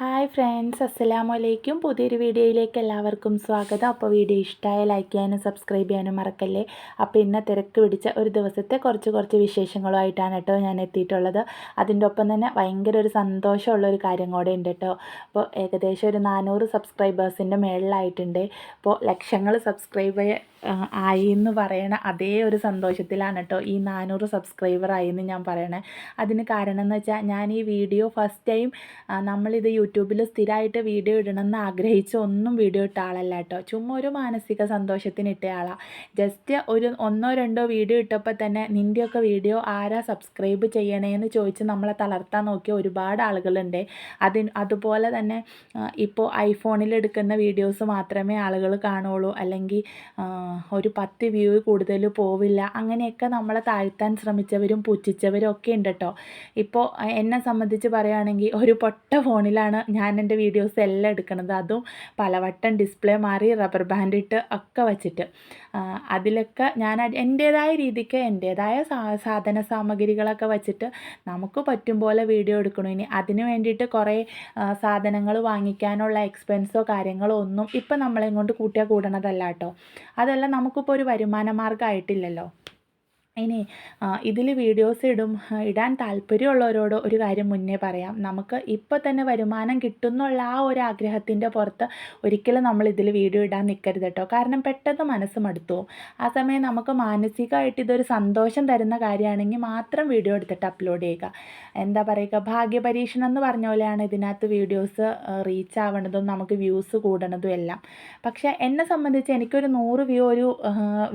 Hi friends അസ്സലാമു അലൈക്കും പുതിയൊരു വീഡിയോയിലേക്ക് എല്ലാവർക്കും സ്വാഗതം. അപ്പോൾ വീഡിയോ ഇഷ്ടമായ ലൈക്ക് ചെയ്യാനും സബ്സ്ക്രൈബ് ചെയ്യാനും മറക്കല്ലേ? അപ്പോൾ ഇന്ന് തിരക്ക് പിടിച്ച ഒരു ദിവസത്തെ കുറച്ച് കുറച്ച് വിശേഷങ്ങളുമായിട്ടാണ് കേട്ടോ ഞാൻ എത്തിയിട്ടുള്ളത്. അതിന്റെ ഒപ്പം തന്നെ ഭയങ്കര ഒരു സന്തോഷമുള്ള ഒരു കാര്യം കൂടെ ഉണ്ട് കേട്ടോ. അപ്പോൾ ഏകദേശം ഒരു നാനൂറ് സബ്സ്ക്രൈബേഴ്സിന്റെ മേളിലായിട്ടുണ്ട്. അപ്പോൾ ലക്ഷങ്ങൾ സബ്സ്ക്രൈബ് ആയി എന്ന് പറയണ അതേ ഒരു സന്തോഷത്തിലാണ് കേട്ടോ ഈ നാനൂറ് സബ്സ്ക്രൈബർ ആയി എന്ന് ഞാൻ പറയണേ. അതിന് കാരണം എന്ന് വെച്ചാൽ ഞാൻ ഈ വീഡിയോ ഫസ്റ്റ് ടൈം നമ്മളിത് യൂട്യൂബിൽ സ്ഥിരമായിട്ട് വീഡിയോ ഇടണമെന്ന് ആഗ്രഹിച്ച ഒന്നും വീഡിയോ ഇട്ട ആളല്ല കേട്ടോ ചുമ്മാ ഒരു മാനസിക സന്തോഷത്തിന് ഇട്ട ആളാണ് ജസ്റ്റ് ഒരു ഒന്നോ രണ്ടോ വീഡിയോ ഇട്ടപ്പോൾ തന്നെ നിന്റെയൊക്കെ വീഡിയോ ആരാ സബ്സ്ക്രൈബ് ചെയ്യണേന്ന് ചോദിച്ച് നമ്മളെ തളർത്താൻ നോക്കിയ ഒരുപാട് ആളുകളുണ്ട്. അതിന് അതുപോലെ തന്നെ ഇപ്പോൾ ഐഫോണിൽ എടുക്കുന്ന വീഡിയോസ് മാത്രമേ ആളുകൾ കാണുള്ളൂ. അല്ലെങ്കിൽ ഒരു പത്ത് വ്യൂ കൂടുതൽ പോവില്ല. അങ്ങനെയൊക്കെ നമ്മളെ താഴ്ത്താൻ ശ്രമിച്ചവരും പുച്ഛിച്ചവരും ഒക്കെ ഉണ്ട് കേട്ടോ ഇപ്പോൾ എന്നെ സംബന്ധിച്ച് പറയുകയാണെങ്കിൽ ഒരു പൊട്ട ഫോണിലാണ് ഞാൻ എന്റെ വീഡിയോസ് എല്ലാം എടുക്കുന്നത് അതും പലവട്ടം ഡിസ്പ്ലേ മാറി റബ്ബർ ബാൻഡ് ഇട്ട് ഒക്കെ വച്ചിട്ട്. അതിലൊക്കെ ഞാൻ എന്റേതായ രീതിക്ക് എന്റേതായ സാധന സാമഗ്രികളൊക്കെ വച്ചിട്ട് നമുക്ക് പറ്റും പോലെ വീഡിയോ എടുക്കണം. ഇനി അതിന് വേണ്ടിയിട്ട് കുറേ സാധനങ്ങൾ വാങ്ങിക്കാനുള്ള എക്സ്പെൻസോ കാര്യങ്ങളോ ഒന്നും ഇപ്പം നമ്മളെ കൊണ്ട് കൂട്ടിയാൽ കൂടണതല്ല കേട്ടോ നമുക്കിപ്പോൾ ഒരു വരുമാന മാർഗമായിട്ടില്ലല്ലോ ഇനി ഇതിൽ വീഡിയോസ് ഇടും. ഇടാൻ താല്പര്യമുള്ളവരോട് ഒരു കാര്യം മുന്നേ പറയാം. നമുക്ക് ഇപ്പോൾ തന്നെ വരുമാനം കിട്ടുന്നുള്ള ആ ഒരു ആഗ്രഹത്തിന്റെ പുറത്ത് ഒരിക്കലും നമ്മൾ ഇതിൽ വീഡിയോ ഇടാൻ നിൽക്കരുത് കേട്ടോ. കാരണം പെട്ടെന്ന് മനസ്സ് മടുത്തു. ആ സമയം നമുക്ക് മാനസികമായിട്ട് ഇതൊരു സന്തോഷം തരുന്ന കാര്യമാണെങ്കിൽ മാത്രം വീഡിയോ എടുത്തിട്ട് അപ്ലോഡ് ചെയ്യുക. എന്താ പറയുക? ഭാഗ്യപരീക്ഷണം എന്ന് പറഞ്ഞ പോലെയാണ് ഇതിനകത്ത് വീഡിയോസ് റീച്ച് ആവണതും നമുക്ക് വ്യൂസ് കൂടണതും എല്ലാം. പക്ഷേ എന്നെ സംബന്ധിച്ച് എനിക്കൊരു നൂറ് വ്യൂ ഒരു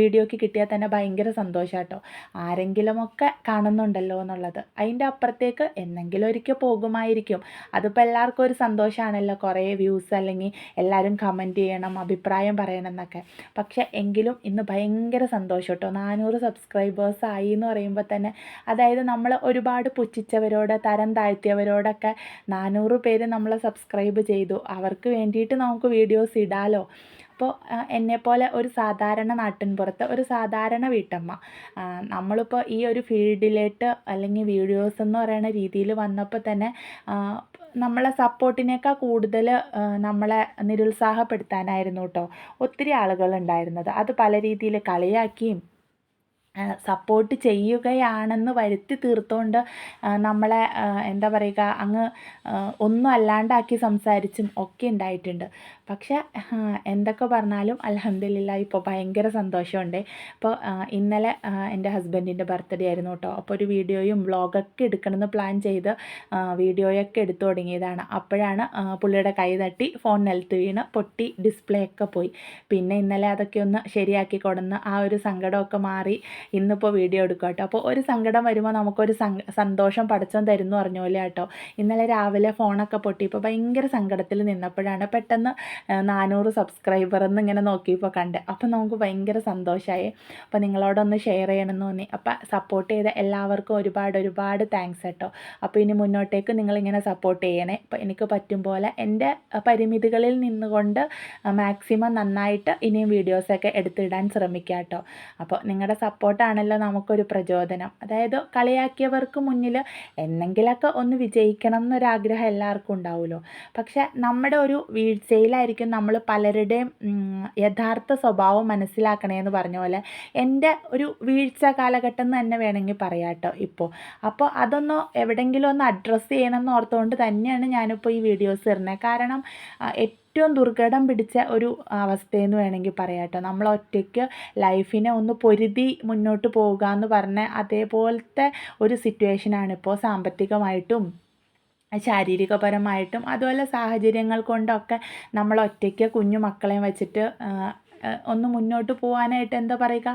വീഡിയോയ്ക്ക് കിട്ടിയാൽ തന്നെ ഭയങ്കര സന്തോഷം കേട്ടോ ആരെങ്കിലുമൊക്കെ കാണുന്നുണ്ടല്ലോ എന്നുള്ളത്. അതിന്റെ അപ്പുറത്തേക്ക് എന്നെങ്കിലും ഒരിക്കൽ പോകുമായിരിക്കും. അതിപ്പോൾ എല്ലാവർക്കും ഒരു സന്തോഷമാണല്ലോ. കുറേ വ്യൂസ് അല്ലെങ്കിൽ എല്ലാവരും കമന്റ് ചെയ്യണം അഭിപ്രായം പറയണം എന്നൊക്കെ. പക്ഷേ എങ്കിലും ഇന്ന് ഭയങ്കര സന്തോഷം കേട്ടോ. നാനൂറ് സബ്സ്ക്രൈബേഴ്സ് ആയി എന്ന് പറയുമ്പോൾ തന്നെ. അതായത് നമ്മൾ ഒരുപാട് പുച്ഛിച്ചവരോട് തരം താഴ്ത്തിയവരോടൊക്കെ നാനൂറ് പേര് നമ്മളെ സബ്സ്ക്രൈബ് ചെയ്തു. അവർക്ക് വേണ്ടിയിട്ട് നമുക്ക് വീഡിയോസ് ഇടാലോ. അപ്പോൾ എന്നെപ്പോലെ ഒരു സാധാരണ നാട്ടിൻപുറത്ത് ഒരു സാധാരണ വീട്ടമ്മ. നമ്മളിപ്പോൾ ഈ ഒരു ഫീൽഡിലേട്ട് അല്ലെങ്കിൽ വീഡിയോസ് എന്ന് പറയുന്ന രീതിയിൽ വന്നപ്പോൾ തന്നെ നമ്മളെ സപ്പോർട്ടിനേക്കാൾ കൂടുതൽ നമ്മളെ നിരുത്സാഹപ്പെടുത്താനായിരുന്നു കേട്ടോ ഒത്തിരി ആളുകൾ ഉണ്ടായിരുന്നത് അത് പല രീതിയിൽ കളിയാക്കിയും സപ്പോർട്ട് ചെയ്യുകയാണെന്ന് വരുത്തി തീർത്തുകൊണ്ട് നമ്മളെ എന്താ പറയുക അങ്ങ് ഒന്നും അല്ലാണ്ടാക്കി സംസാരിച്ചും ഒക്കെ ഉണ്ടായിട്ടുണ്ട്. പക്ഷെ എന്തൊക്കെ പറഞ്ഞാലും അലഹമില്ല ഇപ്പോൾ ഭയങ്കര സന്തോഷമുണ്ട്. ഇപ്പോൾ ഇന്നലെ എന്റെ ഹസ്ബൻഡിന്റെ ബർത്ത്ഡേ ആയിരുന്നു കേട്ടോ. അപ്പോൾ ഒരു വീഡിയോയും വ്ളോഗൊക്കെ എടുക്കണമെന്ന് പ്ലാൻ ചെയ്ത് വീഡിയോയൊക്കെ എടുത്തു തുടങ്ങിയതാണ്. അപ്പോഴാണ് പുള്ളിയുടെ കൈ തട്ടി ഫോൺ നിലത്ത് വീണ് പൊട്ടി ഡിസ്പ്ലേ ഒക്കെ പോയി. പിന്നെ ഇന്നലെ അതൊക്കെ ഒന്ന് ശരിയാക്കി കൊടുന്ന് ആ ഒരു സങ്കടമൊക്കെ മാറി ഇന്നിപ്പോൾ വീഡിയോ എടുക്കുക കേട്ടോ. അപ്പോൾ ഒരു സങ്കടം വരുമ്പോൾ നമുക്കൊരു സന്തോഷം പഠിച്ചം തരുന്നു പറഞ്ഞ പോലെ കേട്ടോ. ഇന്നലെ രാവിലെ ഫോണൊക്കെ പൊട്ടി ഇപ്പോൾ ഭയങ്കര സങ്കടത്തിൽ നിന്നപ്പോഴാണ് പെട്ടെന്ന് നാനൂറ് സബ്സ്ക്രൈബർ എന്ന് ഇങ്ങനെ നോക്കിയപ്പോൾ കണ്ട്. അപ്പോൾ നമുക്ക് ഭയങ്കര സന്തോഷമായി അപ്പോൾ നിങ്ങളോടൊന്ന് ഷെയർ ചെയ്യണമെന്ന് തോന്നി. അപ്പോൾ സപ്പോർട്ട് ചെയ്ത എല്ലാവർക്കും ഒരുപാട് ഒരുപാട് താങ്ക്സ് കേട്ടോ. അപ്പോൾ ഇനി മുന്നോട്ടേക്ക് നിങ്ങളിങ്ങനെ സപ്പോർട്ട് ചെയ്യണേ. അപ്പോൾ എനിക്ക് പറ്റും പോലെ എന്റെ പരിമിതികളിൽ നിന്നുകൊണ്ട് മാക്സിമം നന്നായിട്ട് ഇനിയും വീഡിയോസൊക്കെ എടുത്തിടാൻ ശ്രമിക്കാം കേട്ടോ. അപ്പോൾ നിങ്ങളുടെ സപ്പോർട്ടാണല്ലോ നമുക്കൊരു പ്രചോദനം. അതായത് കളിയാക്കിയവർക്ക് മുന്നിൽ എന്നെങ്കിലൊക്കെ ഒന്ന് വിജയിക്കണം എന്നൊരാഗ്രഹം എല്ലാവർക്കും ഉണ്ടാവുമല്ലോ. പക്ഷെ നമ്മുടെ ഒരു വീഴ്ചയിലായിരിക്കും നമ്മൾ പലരുടെയും യഥാർത്ഥ സ്വഭാവം മനസ്സിലാക്കണേ എന്ന് പറഞ്ഞ പോലെ എന്റെ ഒരു വീഴ്ച കാലഘട്ടം എന്ന് തന്നെ വേണമെങ്കിൽ പറയാം ഇപ്പോൾ. അപ്പോൾ അതൊന്ന് എവിടെയെങ്കിലും ഒന്ന് അഡ്രസ്സ് ചെയ്യണമെന്ന് ഓർത്തുകൊണ്ട് തന്നെയാണ് ഞാനിപ്പോൾ ഈ വീഡിയോസ് ഇടുന്നത്. കാരണം ഏറ്റവും ദുർഘടം പിടിച്ച ഒരു അവസ്ഥയെന്ന് വേണമെങ്കിൽ പറയാം കേട്ടോ. നമ്മൾ ഒറ്റയ്ക്ക് ലൈഫിനെ ഒന്ന് പൊരുതി മുന്നോട്ട് പോകുക എന്ന് പറഞ്ഞ അതേപോലത്തെ ഒരു സിറ്റുവേഷനാണ് ഇപ്പോൾ സാമ്പത്തികമായിട്ടും ശാരീരികപരമായിട്ടും അതുപോലെ സാഹചര്യങ്ങൾ കൊണ്ടൊക്കെ നമ്മൾ ഒറ്റയ്ക്ക് കുഞ്ഞു മക്കളെയും വെച്ചിട്ട് ഒന്ന് മുന്നോട്ട് പോകാനായിട്ട് എന്താ പറയുക?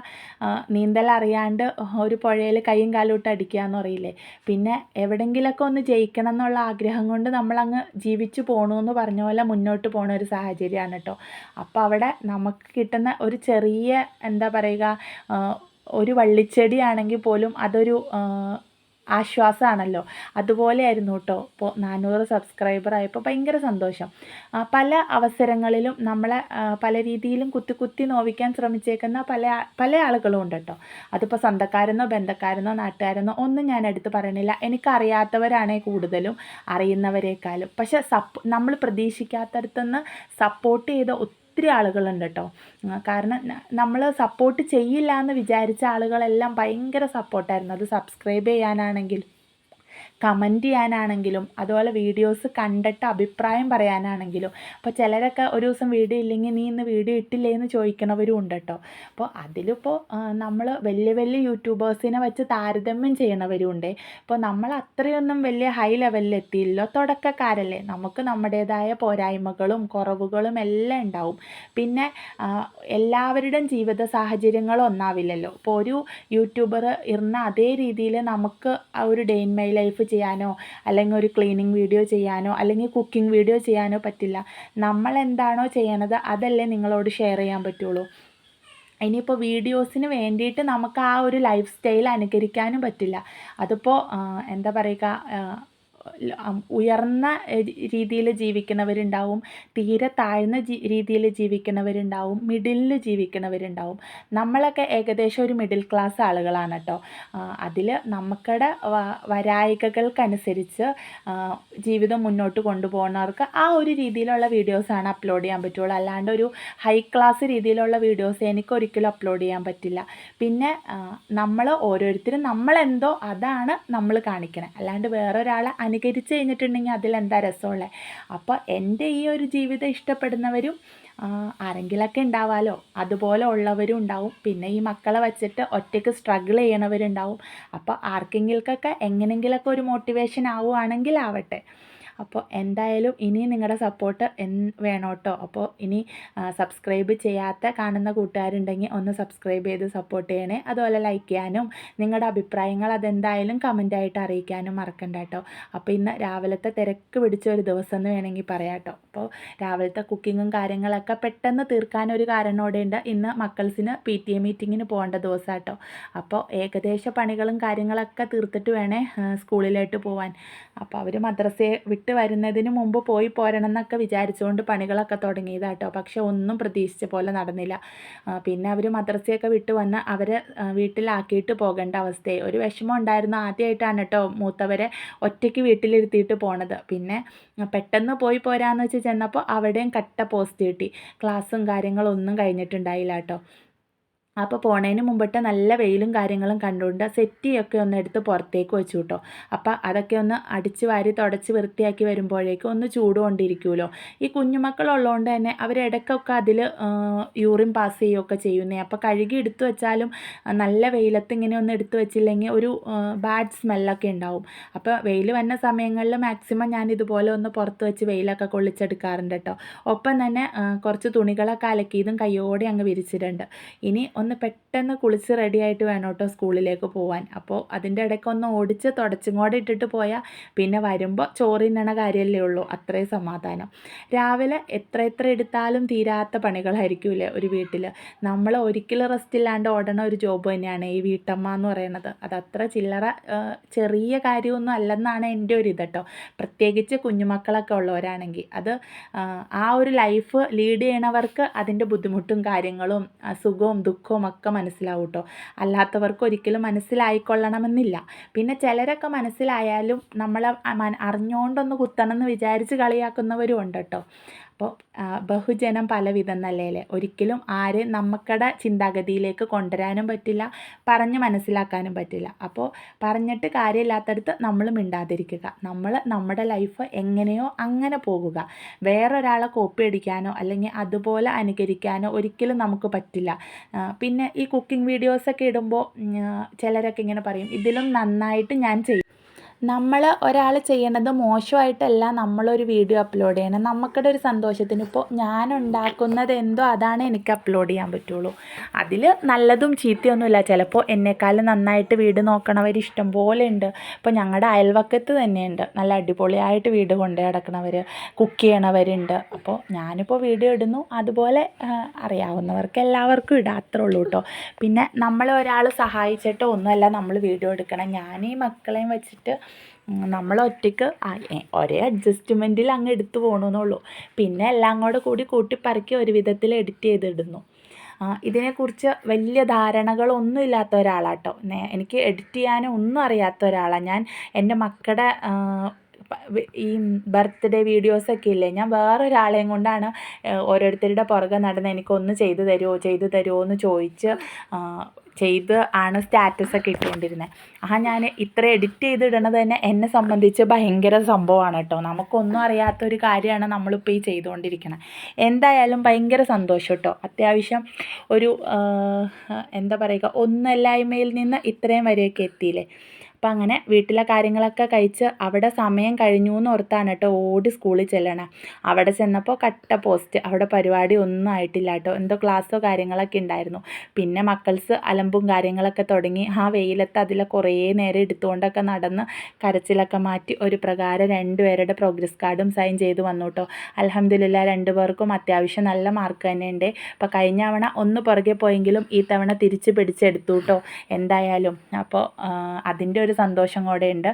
നീന്തൽ അറിയാണ്ട് ഒരു പുഴയിൽ കൈയും കാലും ഇട്ട് അടിക്കുക എന്ന് പറയില്ലേ? പിന്നെ എവിടെങ്കിലൊക്കെ ഒന്ന് ജയിക്കണം എന്നുള്ള ആഗ്രഹം കൊണ്ട് നമ്മളങ്ങ് ജീവിച്ചു പോകണമെന്ന് പറഞ്ഞ പോലെ മുന്നോട്ട് പോണ ഒരു സാഹചര്യമാണ് കേട്ടോ അപ്പോൾ അവിടെ നമുക്ക് കിട്ടുന്ന ഒരു ചെറിയ എന്താ പറയുക? ഒരു വള്ളിച്ചെടിയാണെങ്കിൽ പോലും അതൊരു ആശ്വാസമാണല്ലോ അതുപോലെയായിരുന്നു കേട്ടോ. ഇപ്പോൾ നാനൂറ് സബ്സ്ക്രൈബർ ആയപ്പോൾ ഭയങ്കര സന്തോഷം. പല അവസരങ്ങളിലും നമ്മളെ പല രീതിയിലും കുത്തി കുത്തി നോവിക്കാൻ ശ്രമിച്ചേക്കുന്ന പല പല ആളുകളും ഉണ്ട് കേട്ടോ. അതിപ്പോൾ സ്വന്തക്കാരെന്നോ ബന്ധക്കാരെന്നോ നാട്ടുകാരെന്നോ ഒന്നും ഞാൻ എടുത്ത് പറയണില്ല. എനിക്കറിയാത്തവരാണേ കൂടുതലും അറിയുന്നവരെക്കാളും. പക്ഷെ സപ്പ് നമ്മൾ പ്രതീക്ഷിക്കാത്തടത്തുനിന്ന് സപ്പോർട്ട് ചെയ്ത ഒത്തിരി ആളുകളുണ്ട് കേട്ടോ കാരണം നമ്മൾ സപ്പോർട്ട് ചെയ്യില്ല എന്ന് വിചാരിച്ച ആളുകളെല്ലാം ഭയങ്കര സപ്പോർട്ടായിരുന്നു അത് സബ്സ്ക്രൈബ് ചെയ്യാനാണെങ്കിൽ. കമന്റ് ചെയ്യാനാണെങ്കിലും അതുപോലെ വീഡിയോസ് കണ്ടിട്ട് അഭിപ്രായം പറയാനാണെങ്കിലും അപ്പോൾ ചിലരൊക്കെ ഒരു ദിവസം വീഡിയോ ഇല്ലെങ്കിൽ നീ ഇന്ന് വീഡിയോ ഇട്ടില്ലേ എന്ന് ചോദിക്കണവരും ഉണ്ട് കേട്ടോ അപ്പോൾ അതിലിപ്പോൾ നമ്മൾ വലിയ വലിയ യൂട്യൂബേഴ്സിനെ വെച്ച് താരതമ്യം ചെയ്യണവരും ഉണ്ട്. ഇപ്പോൾ നമ്മൾ അത്രയൊന്നും വലിയ ഹൈ ലെവലിൽ എത്തിയില്ലോ. തുടക്കക്കാരല്ലേ. നമുക്ക് നമ്മുടേതായ പോരായ്മകളും കുറവുകളും എല്ലാം ഉണ്ടാവും. പിന്നെ എല്ലാവരുടെയും ജീവിത സാഹചര്യങ്ങളും ഒന്നാവില്ലല്ലോ. ഇപ്പോൾ ഒരു യൂട്യൂബർ ഇരുന്ന അതേ രീതിയിൽ നമുക്ക് ആ ഒരു ഡേ ഇൻ മൈ ലൈഫ് ചെയ്യാനോ അല്ലെങ്കിൽ ഒരു ക്ലീനിങ് വീഡിയോ ചെയ്യാനോ അല്ലെങ്കിൽ കുക്കിംഗ് വീഡിയോ ചെയ്യാനോ പറ്റില്ല. നമ്മൾ എന്താണോ ചെയ്യണത് അതല്ലേ നിങ്ങളോട് ഷെയർ ചെയ്യാൻ പറ്റുള്ളൂ. ഇനിയിപ്പോൾ വീഡിയോസിന് വേണ്ടിയിട്ട് നമുക്ക് ആ ഒരു ലൈഫ് സ്റ്റൈൽ അനുകരിക്കാനും പറ്റില്ല. അതിപ്പോൾ എന്താ പറയുക ഉയർന്ന രീതിയിൽ ജീവിക്കുന്നവരുണ്ടാവും. തീരെ താഴ്ന്ന രീതിയിൽ ജീവിക്കുന്നവരുണ്ടാവും. മിഡിലിൽ ജീവിക്കുന്നവരുണ്ടാവും. നമ്മളൊക്കെ ഏകദേശം ഒരു മിഡിൽ ക്ലാസ് ആളുകളാണ് കേട്ടോ അതിൽ നമുക്കടെ വരായികകൾക്കനുസരിച്ച് ജീവിതം മുന്നോട്ട് കൊണ്ടുപോകുന്നവർക്ക് ആ ഒരു രീതിയിലുള്ള വീഡിയോസാണ് അപ്ലോഡ് ചെയ്യാൻ പറ്റുള്ളൂ. അല്ലാണ്ട് ഒരു ഹൈ ക്ലാസ് രീതിയിലുള്ള വീഡിയോസ് എനിക്ക് ഒരിക്കലും അപ്ലോഡ് ചെയ്യാൻ പറ്റില്ല. പിന്നെ നമ്മൾ ഓരോരുത്തരും നമ്മളെന്തോ അതാണ് നമ്മൾ കാണിക്കണത് അല്ലാണ്ട് വേറൊരാളെ അനുകരിച്ച് കഴിഞ്ഞിട്ടുണ്ടെങ്കിൽ അതിലെന്താ രസമുള്ളത് അപ്പോൾ എന്റെ ഈ ഒരു ജീവിതം ഇഷ്ടപ്പെടുന്നവരും ആരെങ്കിലൊക്കെ ഉണ്ടാവാലോ? അതുപോലെ ഉള്ളവരും ഉണ്ടാവും. പിന്നെ ഈ മക്കളെ വച്ചിട്ട് ഒറ്റയ്ക്ക് സ്ട്രഗിൾ ചെയ്യണവരുണ്ടാവും. അപ്പോൾ ആർക്കെങ്കിലൊക്കെ എങ്ങനെങ്കിലൊക്കെ ഒരു മോട്ടിവേഷൻ ആവുകയാണെങ്കിൽ ആവട്ടെ അപ്പോൾ എന്തായാലും ഇനി നിങ്ങളുടെ സപ്പോർട്ട് എൻ വേണം കേട്ടോ അപ്പോൾ ഇനി സബ്സ്ക്രൈബ് ചെയ്യാത്ത കാണുന്ന കൂട്ടുകാരുണ്ടെങ്കിൽ ഒന്ന് സബ്സ്ക്രൈബ് ചെയ്ത് സപ്പോർട്ട് ചെയ്യണേ. അതുപോലെ ലൈക്ക് ചെയ്യാനും നിങ്ങളുടെ അഭിപ്രായങ്ങൾ അതെന്തായാലും കമന്റായിട്ട് അറിയിക്കാനും മറക്കണ്ട കേട്ടോ അപ്പോൾ ഇന്ന് രാവിലത്തെ തിരക്ക് പിടിച്ച ഒരു ദിവസം എന്ന് വേണമെങ്കിൽ പറയാം കേട്ടോ അപ്പോൾ രാവിലത്തെ കുക്കിങ്ങും കാര്യങ്ങളൊക്കെ പെട്ടെന്ന് തീർക്കാനൊരു കാരണോടെയുണ്ട് ഇന്ന് മക്കൾസിന് പി ടി എ മീറ്റിങ്ങിന് പോകേണ്ട ദിവസം കേട്ടോ അപ്പോൾ ഏകദേശ പണികളും കാര്യങ്ങളൊക്കെ തീർത്തിട്ട് വേണേ സ്കൂളിലോട്ട് പോവാൻ. അപ്പോൾ അവർ മദ്രസയെ വിട്ട് വരുന്നതിന് മുമ്പ് പോയി പോരണം എന്നൊക്കെ വിചാരിച്ചുകൊണ്ട് പണികളൊക്കെ തുടങ്ങിയതാട്ടോ. പക്ഷെ ഒന്നും പ്രതീക്ഷിച്ച പോലെ നടന്നില്ല. പിന്നെ അവർ മദ്രസയൊക്കെ വിട്ട് വന്ന് അവരെ വീട്ടിലാക്കിയിട്ട് പോകേണ്ട അവസ്ഥയെ ഒരു വിഷമം ഉണ്ടായിരുന്നു ആദ്യമായിട്ടാണ് കേട്ടോ മൂത്തവരെ ഒറ്റയ്ക്ക് വീട്ടിലിരുത്തിയിട്ട് പോണത്. പിന്നെ പെട്ടെന്ന് പോയി പോരാന്ന് വെച്ച് ചെന്നപ്പോൾ അവിടെയും കട്ട പോസ്റ്റ് കിട്ടി. ക്ലാസ്സും കാര്യങ്ങളും ഒന്നും കഴിഞ്ഞിട്ടുണ്ടായില്ല കേട്ടോ. അപ്പോൾ പോണതിന് മുമ്പിട്ട് നല്ല വെയിലും കാര്യങ്ങളും കണ്ടുകൊണ്ട് സെറ്റിയൊക്കെ ഒന്ന് എടുത്ത് പുറത്തേക്ക് വെച്ചു കേട്ടോ അപ്പോൾ അതൊക്കെ ഒന്ന് അടിച്ച് വാരി തുടച്ച് വൃത്തിയാക്കി വരുമ്പോഴേക്കും ഒന്ന് ചൂട് കൊണ്ടിരിക്കുമല്ലോ ഈ കുഞ്ഞുമക്കളുള്ളതുകൊണ്ട് തന്നെ അവരിടയ്ക്കൊക്കെ അതിൽ യൂറിൻ പാസ് ചെയ്യുകയൊക്കെ ചെയ്യുന്നേ. അപ്പോൾ കഴുകി എടുത്തു വെച്ചാലും നല്ല വെയിലത്ത് ഇങ്ങനെ ഒന്ന് എടുത്തു വെച്ചില്ലെങ്കിൽ ഒരു ബാഡ് സ്മെല്ലൊക്കെ ഉണ്ടാവും. അപ്പോൾ വെയിൽ വന്ന സമയങ്ങളിൽ മാക്സിമം ഞാൻ ഇതുപോലെ ഒന്ന് പുറത്ത് വെച്ച് വെയിലൊക്കെ കൊള്ളിച്ചെടുക്കാറുണ്ട് കേട്ടോ ഒപ്പം തന്നെ കുറച്ച് തുണികളൊക്കെ അലക്കിയതും കയ്യോടെ അങ്ങ് വിരിച്ചിട്ടുണ്ട്. ഇനി ഒന്ന് പെട്ടെന്ന് കുളിച്ച് റെഡിയായിട്ട് വേണം കേട്ടോ സ്കൂളിലേക്ക് പോകാൻ അപ്പോൾ അതിന്റെ ഇടയ്ക്ക് ഒന്ന് ഓടിച്ച് തുടച്ചും കൂടെ ഇട്ടിട്ട് പോയാൽ പിന്നെ വരുമ്പോൾ ചോറിന്നണ കാര്യമല്ലേ ഉള്ളൂ. അത്രയും സമാധാനം. രാവിലെ എത്ര എത്ര എടുത്താലും തീരാത്ത പണികളായിരിക്കില്ലേ ഒരു വീട്ടിൽ നമ്മൾ ഒരിക്കലും റെസ്റ്റ് ഇല്ലാണ്ട് ഓടണ ഒരു ജോബ് തന്നെയാണ് ഈ വീട്ടമ്മ എന്ന് പറയുന്നത്. അത് അത്ര ചില്ലറ ചെറിയ കാര്യമൊന്നും അല്ലെന്നാണ് എന്റെ ഒരു ഇത് കേട്ടോ പ്രത്യേകിച്ച് കുഞ്ഞുമക്കളൊക്കെ ഉള്ളവരാണെങ്കിൽ അത് ആ, ഒരു ലൈഫ് ലീഡ് ചെയ്യണവർക്ക് അതിന്റെ ബുദ്ധിമുട്ടും കാര്യങ്ങളും സുഖവും ദുഃഖവും ഒക്കെ മനസ്സിലാവും കേട്ടോ അല്ലാത്തവർക്ക് ഒരിക്കലും മനസ്സിലായിക്കൊള്ളണമെന്നില്ല. പിന്നെ ചിലരൊക്കെ മനസ്സിലായാലും നമ്മളെ അറിഞ്ഞുകൊണ്ടൊന്ന് കുത്തണം എന്ന് വിചാരിച്ച് കളിയാക്കുന്നവരും ഉണ്ട് കേട്ടോ അപ്പോൾ ബഹുജനം പലവിധം അല്ലേ ഒരിക്കലും ആര് നമുക്കടെ ചിന്താഗതിയിലേക്ക് കൊണ്ടുവരാനും പറ്റില്ല പറഞ്ഞ് മനസ്സിലാക്കാനും പറ്റില്ല. അപ്പോൾ പറഞ്ഞിട്ട് കാര്യമില്ലാത്തടത്ത് നമ്മൾ മിണ്ടാതിരിക്കുക. നമ്മൾ നമ്മുടെ ലൈഫ് എങ്ങനെയോ അങ്ങനെ പോകുക. വേറൊരാളെ കോപ്പി അടിക്കാനോ അല്ലെങ്കിൽ അതുപോലെ അനുകരിക്കാനോ ഒരിക്കലും നമുക്ക് പറ്റില്ല. പിന്നെ ഈ കുക്കിംഗ് വീഡിയോസൊക്കെ ഇടുമ്പോൾ ചിലരൊക്കെ ഇങ്ങനെ പറയും ഇതിലും നന്നായിട്ട് ഞാൻ ചെയ്യും. നമ്മൾ ഒരാൾ ചെയ്യണത് മോശമായിട്ടല്ല നമ്മളൊരു വീഡിയോ അപ്ലോഡ് ചെയ്യണം നമുക്കിടെ ഒരു സന്തോഷത്തിന് ഇപ്പോൾ ഞാൻ ഉണ്ടാക്കുന്നത് എന്തോ അതാണ് എനിക്ക് അപ്ലോഡ് ചെയ്യാൻ പറ്റുള്ളൂ. അതിൽ നല്ലതും ചീത്തയൊന്നുമില്ല. ചിലപ്പോൾ എന്നെക്കാളും നന്നായിട്ട് വീട് നോക്കണവർ ഇഷ്ടം പോലെ ഉണ്ട്. ഇപ്പോൾ ഞങ്ങളുടെ അയൽവക്കത്ത് തന്നെയുണ്ട്. നല്ല അടിപൊളിയായിട്ട് വീട് കൊണ്ടു നടക്കണവർ കുക്ക് ചെയ്യണവരുണ്ട്. അപ്പോൾ ഞാനിപ്പോൾ വീഡിയോ ഇടുന്നു. അതുപോലെ അറിയാവുന്നവർക്ക് എല്ലാവർക്കും ഇടാം. അത്രേ ഉള്ളൂ കേട്ടോ പിന്നെ നമ്മളെ ഒരാൾ സഹായിച്ചിട്ടോ ഒന്നുമല്ല നമ്മൾ വീഡിയോ എടുക്കണം. ഞാനീ മക്കളെയും വെച്ചിട്ട് നമ്മൾ ഒറ്റയ്ക്ക് ഒരേ അഡ്ജസ്റ്റ്മെന്റിൽ അങ്ങ് എടുത്തു പോകണമെന്നുള്ളൂ പിന്നെ എല്ലാം കൂടെ കൂടി കൂട്ടിപ്പറക്കി ഒരു വിധത്തിൽ എഡിറ്റ് ചെയ്തിടുന്നു. ഇതിനെക്കുറിച്ച് വലിയ ധാരണകളൊന്നും ഇല്ലാത്ത ഒരാളാട്ടോ. എനിക്ക് എഡിറ്റ് ചെയ്യാനും ഒന്നും അറിയാത്ത ഒരാളാണ് ഞാൻ എന്റെ മക്കളുടെ ഈ ബർത്ത്ഡേ വീഡിയോസൊക്കെ ഇല്ലേ ഞാൻ വേറൊരാളെയും കൊണ്ടാണ് ഓരോരുത്തരുടെ പുറകെ നടന്ന് എനിക്കൊന്ന് ചെയ്തു തരുമോ ചെയ്തു തരുമോ എന്ന് ചോദിച്ച് ചെയ്ത് ആണ് സ്റ്റാറ്റസൊക്കെ ഇട്ടുകൊണ്ടിരുന്നത് ആ ഞാൻ ഇത്ര എഡിറ്റ് ചെയ്തിടണത് തന്നെ എന്നെ സംബന്ധിച്ച് ഭയങ്കര സംഭവമാണ് കേട്ടോ. നമുക്കൊന്നും അറിയാത്ത ഒരു കാര്യമാണ് നമ്മളിപ്പോൾ ഈ ചെയ്തുകൊണ്ടിരിക്കുന്നത് എന്തായാലും ഭയങ്കര സന്തോഷം കേട്ടോ. അത്യാവശ്യം ഒരു എന്താ പറയുക ഒന്നല്ലായ്മയിൽ നിന്ന് ഇത്രയും വരെയൊക്കെ എത്തിയില്ലേ? അപ്പം അങ്ങനെ വീട്ടിലെ കാര്യങ്ങളൊക്കെ കഴിച്ച് അവിടെ സമയം കഴിഞ്ഞു എന്ന് ഓർത്താണ് കേട്ടോ ഓടി സ്കൂളിൽ ചെല്ലണം. അവിടെ ചെന്നപ്പോൾ കട്ട പോസ്റ്റ് അവിടെ പരിപാടി ഒന്നും ആയിട്ടില്ല കേട്ടോ. എന്തോ ക്ലാസ്സോ കാര്യങ്ങളൊക്കെ ഉണ്ടായിരുന്നു. പിന്നെ മക്കൾസ് അലമ്പും കാര്യങ്ങളൊക്കെ തുടങ്ങി. ആ വെയിലത്ത് അതിൽ കുറേ നേരം എടുത്തുകൊണ്ടൊക്കെ നടന്ന് കരച്ചിലൊക്കെ മാറ്റി ഒരു പ്രകാരം രണ്ടുപേരുടെ പ്രോഗ്രസ് കാർഡും സൈൻ ചെയ്ത് വന്നു കേട്ടോ. അലഹമ്മദില്ല രണ്ടുപേർക്കും അത്യാവശ്യം നല്ല മാർക്ക് തന്നെയുണ്ട് അപ്പോൾ കഴിഞ്ഞ തവണ ഒന്ന് പുറകെ പോയെങ്കിലും ഈ തവണ തിരിച്ച് പിടിച്ചെടുത്തു കേട്ടോ. എന്തായാലും. അപ്പോൾ അതിന്റെ ഒരു സന്തോഷം കൂടെ ഉണ്ട്